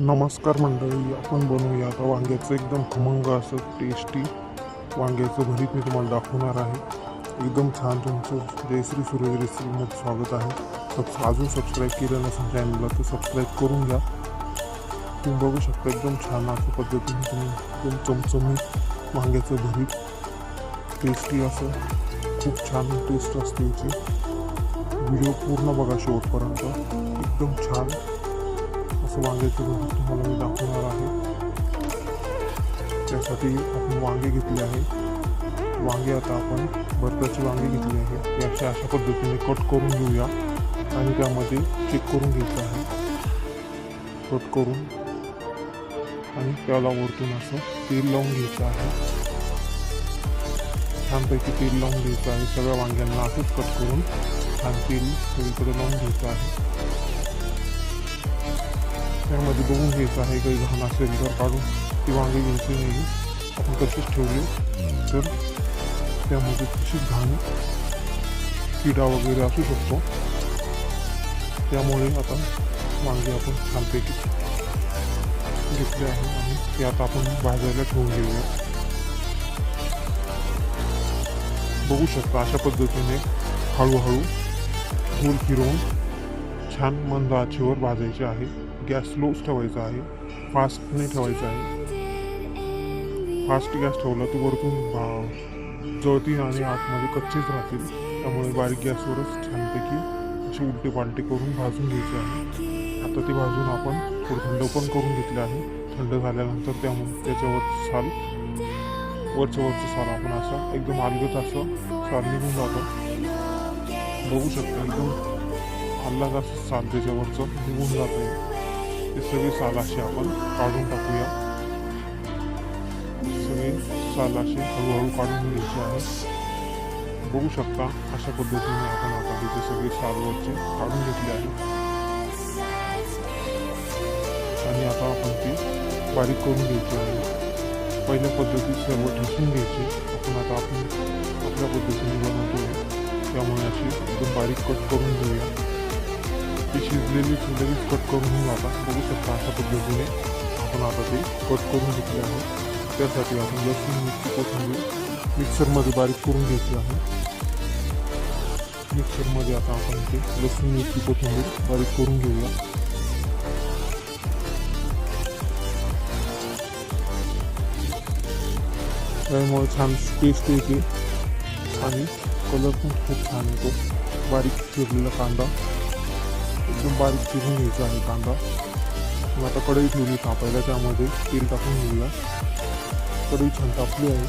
नमस्कार मंडळी आपण बनवूया आता वांग्याचं एकदम खमंग असं टेस्टी वांग्याचं भरीत मी तुम्हाला दाखवणार आहे. एकदम छान तुमचं जयश्री सूर्य रेसिपीमध्ये स्वागत आहे. सबस अजून सबस्क्राईब केलं नसेल चॅनलला तर सबस्क्राईब करून घ्या. तुम्ही बघू शकता एकदम छान अशा पद्धतीने तुम्ही एकदम चमचमीत वांग्याचं भरीत टेस्टी असं खूप छान टेस्ट असते याची. व्हिडिओ पूर्ण बघा शेवटपर्यंत. एकदम छान कसं वांग्याचं भरीत तुम्हाला मी दाखवणार आहे. त्यासाठी आपण वांगे घेतले आहे. वांगे आता आपण भरताची वांगे घेतली आहे. ते अशा अशा पद्धतीने कट करून घेऊया आणि त्यामध्ये चेक करून घ्यायचं आहे. कट करून आणि त्याला वरतून असं तेल लावून घ्यायचं आहे. छानपैकी तेल लावून घ्यायचं आहे. सगळ्या वांग्यांना असंच कट करून छान तेल सगळीकडे लावून घ्यायचं आहे. त्यामध्ये बघून घ्यायचं आहे काही घाण असेल तर काढून ती वांगी घ्यायची नाही. आपण तशीच ठेवली. तर त्यामध्ये तशीच घाण किडा वगैरे असू शकतो. त्यामुळे आता वांगे आपण छानपैकी घेतले आहे आणि ते आता आपण भाजायला ठेवून घेऊया. बघू शकता अशा पद्धतीने हळूहळू फूल फिरवून छान मंद आचेवर भाजायचे आहे. गॅस स्लोच ठेवायचा आहे. फास्ट नाही ठेवायचा आहे. फास्ट गॅस ठेवला तर वरतून जळतील आणि आतमध्ये कच्चेच राहतील. त्यामुळे बारीक गॅसवरच छानपैकी अशी उलटे पालटे करून भाजून घ्यायचे आहे. आता ते भाजून आपण थोडं थंड पण करून घेतले आहे. थंड झाल्यानंतर त्यामुळे त्याच्यावरचं साल वरचं वरचं साल आपण असं एकदम अलगत असं साल निघून जातो. बघू शकता एकदम हल्ला असं साल त्याच्यावरचं निघून जात आहे ते सगळी साल आपण काढून टाकूया. सगळी साल असे हळूहळू काढून घ्यायची आहे. बघू शकता अशा पद्धतीने आपण आता तिथे सगळी सालवरचे काढून घेतले आहे. आणि आता आपण ते बारीक करून घ्यायची आहे. पहिल्या पद्धतीत सर्व ठेसून घ्यायची. आपण आता आपण आपल्या पद्धतीने बनवतो त्यामुळे अशी एकदम बारीक कट करून घेऊया. ते शिजलेली लगेच कट करून घेऊ आता बघू शकता अशा पद्धतीने आपण आता ते कट करून घेतले आहे त्यासाठी आपण लसूण मिरची कोथिंबीर मिक्सरमध्ये बारीक करून घेतली आहे मिक्सरमध्ये आता आपण ते लसूण मिरची कोथिंबीर बारीक करून घेऊया त्यामुळे छान टेस्ट येते आणि कलर पण खूप छान येतो बारीक चिरलेला कांदा एकदम बारीक चिरून घ्यायचा आहे कांदा. मग आता कढई ठेवली तापायला त्यामध्ये तेल टाकून घेऊया. कढई छान तापली आहे.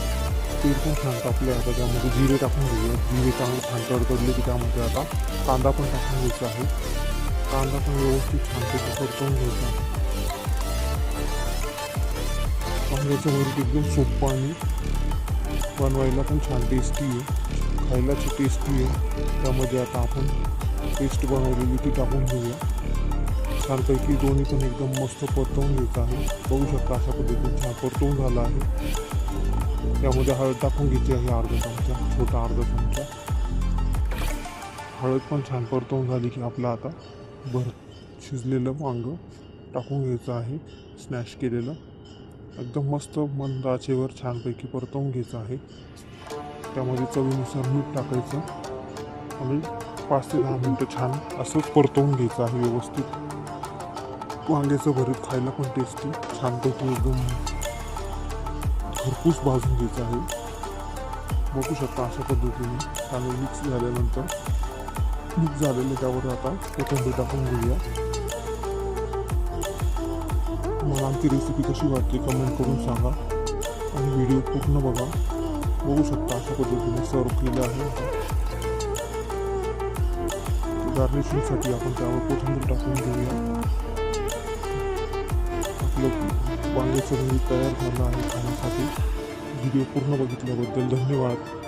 तेल पण छान तापले आहे आता त्यामध्ये जिरे टाकून घेऊया. जिरे चांगले छान तडतडले की त्यामध्ये आता कांदा पण टाकून घ्यायचा आहे. कांदा पण व्यवस्थित छानपैकी परतवून घ्यायचा आहे. कांद्याचं भरीत एकदम सोपं आणि बनवायला पण छान टेस्टी आहे. खायला टेस्टी आहे. त्यामध्ये आता आपण पेस्ट बनवलेली ती टाकून घेऊया. छानपैकी दोन्ही पण एकदम मस्त परतवून घ्यायचं आहे. बघू शकता अशा पद्धतीने छान परतवून झालं आहे. त्यामध्ये हळद टाकून घ्यायची आहे अर्धा चमचा छोटा अर्धा चमचा. हळद पण छान परतवून झाली की आपलं आता भर शिजलेलं वांग टाकून घ्यायचं आहे. स्नॅश केलेलं. एकदम मस्त मंद आचेवर छानपैकी परतवून घ्यायचं आहे. त्यामध्ये चवीनुसार मीठ टाकायचं. आणि पाच ते दहा मिनटं छान असंच परतवून घ्यायचं आहे व्यवस्थित. वांग्याचं भरीत खायला पण टेस्टी छानपैकी एकदम भरपूर भाजून घ्यायचं आहे. बघू शकता अशा पद्धतीने. चांगलं मिक्स झाल्यानंतर मिक्स झालेलं त्यावर आता कोथिंबीर टाकून घेऊया. मला आमची रेसिपी कशी वाटते कमेंट करून सांगा. आणि व्हिडिओ पूर्ण बघा. बघू शकता अशा पद्धतीने सर्व केलं आहे. गार्निशिंगसाठी आपण त्यावर कोथिंबीर टाकून घेऊया आपलं वांग्याचं भरीत तयार झालं आहे खाण्यासाठी व्हिडिओ पूर्ण बघितल्याबद्दल धन्यवाद